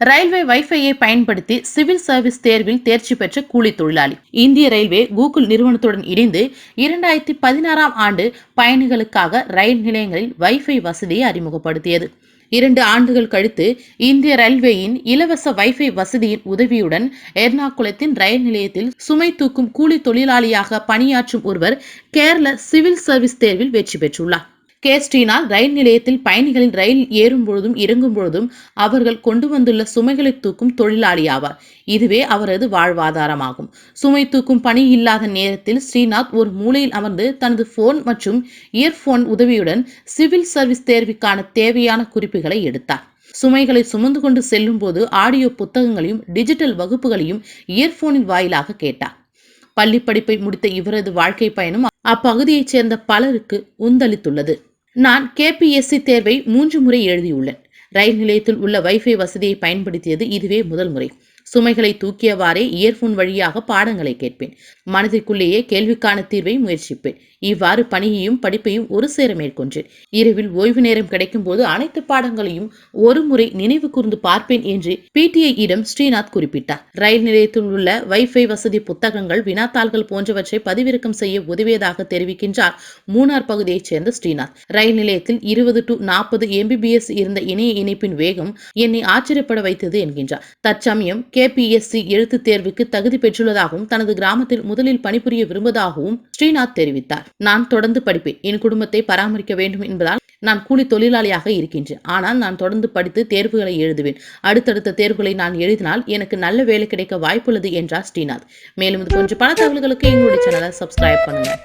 Railway வைஃபையை பயன்படுத்தி civil service தேர்வில் தேர்ச்சி பெற்ற கூலி தொழிலாளி. இந்திய ரயில்வே கூகுள் நிறுவனத்துடன் இணைந்து இரண்டாயிரத்தி பதினாறாம் ஆண்டு பயணிகளுக்காக ரயில் நிலையங்களில் வைஃபை வசதியை அறிமுகப்படுத்தியது. இரண்டு ஆண்டுகள் கழித்து இந்திய ரயில்வேயின் இலவச வைஃபை வசதியின் உதவியுடன் எர்ணாகுளத்தின் ரயில் நிலையத்தில் சுமை தூக்கும் கூலி தொழிலாளியாக பணியாற்றும் ஒருவர் கேரள சிவில் சர்வீஸ் தேர்வில் வெற்றி பெற்றுள்ளார். கே ஸ்ரீநாத் ரயில் நிலையத்தில் பயணிகளின் ரயில் ஏறும் பொழுதும் இறங்கும் பொழுதும் அவர்கள் கொண்டு வந்துள்ள சுமைகளை தூக்கும் தொழிலாளி ஆவார். இதுவே அவரது வாழ்வாதாரமாகும். சுமை தூக்கும் பணி இல்லாத நேரத்தில் ஸ்ரீநாத் ஒரு மூலையில் அமர்ந்து தனது போன் மற்றும் இயர்போன் உதவியுடன் சிவில் சர்வீஸ் தேர்வுக்கான தேவையான குறிப்புகளை எடுத்தார். சுமைகளை சுமந்து கொண்டு செல்லும் போது ஆடியோ புத்தகங்களையும் டிஜிட்டல் வகுப்புகளையும் இயர்போனின் வாயிலாக கேட்டார். பள்ளி படிப்பை முடித்த இவரது வாழ்க்கை பயணம் அப்பகுதியைச் சேர்ந்த பலருக்கு உந்தளித்துள்ளது. நான் கேபிஎஸ்சி தேர்வை மூன்று முறை எழுதியுள்ளேன். ரயில் நிலையத்தில் உள்ள வைஃபை வசதியை பயன்படுத்தியது இதுவே முதல் முறை. சுமைகளை தூக்கியவாறே இயர்ஃபோன் வழியாக பாடங்களை கேட்பேன். மனதிற்குள்ளேயே கேள்விக்கான தீர்வை முயற்சிப்பேன். இவ்வாறு பணியையும் படிப்பையும் ஒரு சேர மேற்கொண்டேன். இரவில் ஓய்வு நேரம் கிடைக்கும் போது அனைத்து பாடங்களையும் ஒரு முறை நினைவு கூர்ந்து பார்ப்பேன் என்று பிடிஐ இடம் ஸ்ரீநாத் குறிப்பிட்டார். ரயில் நிலையத்தில் உள்ள வைஃபை வசதி புத்தகங்கள் வினாத்தாள்கள் போன்றவற்றை பதிவிறக்கம் செய்ய உதவியதாக தெரிவிக்கின்றார் மூணார் பகுதியைச் சேர்ந்த ஸ்ரீநாத். ரயில் நிலையத்தில் இருபது டு நாற்பது எம்பிபிஎஸ் இருந்த இணைய இணைப்பின் வேகம் என்னை ஆச்சரியப்பட வைத்தது என்கின்றார். தற்சமயம் கேபிஎஸ்சி எழுத்துத் தேர்வுக்கு தகுதி பெற்றுள்ளதாகவும் தனது கிராமத்தில் முதலில் பணிபுரிய விரும்புவதாகவும் ஸ்ரீநாத் தெரிவித்தார். நான் தொடர்ந்து படிப்பேன். என் குடும்பத்தை பராமரிக்க வேண்டும் என்பதால் நான் கூலி தொழிலாளியாக இருக்கின்றேன். ஆனால் நான் தொடர்ந்து படித்து தேர்வுகளை எழுதுவேன். அடுத்தடுத்த தேர்வுகளை நான் எழுதினால் எனக்கு நல்ல வேலை கிடைக்க வாய்ப்புள்ளது என்றார் ஸ்ரீநாத். மேலும் இது போன்ற பல தகவல்களுக்கு எங்களுடைய சேனலை சப்ஸ்கிரைப் பண்ணுங்கள்